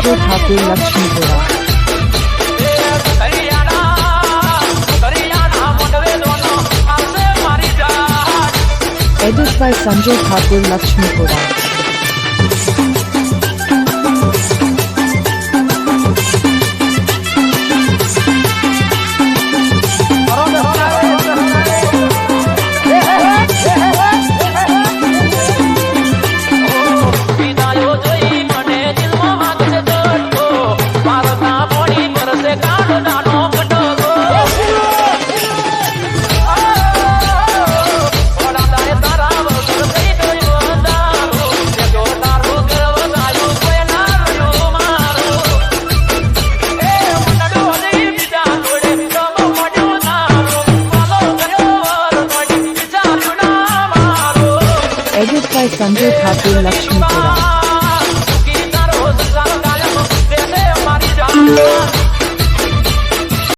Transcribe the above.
Sanjay Thakur Laxmipura edit by Sanjay Thakur Laxmipura guided by Sanjay Thakur Lakshmipura.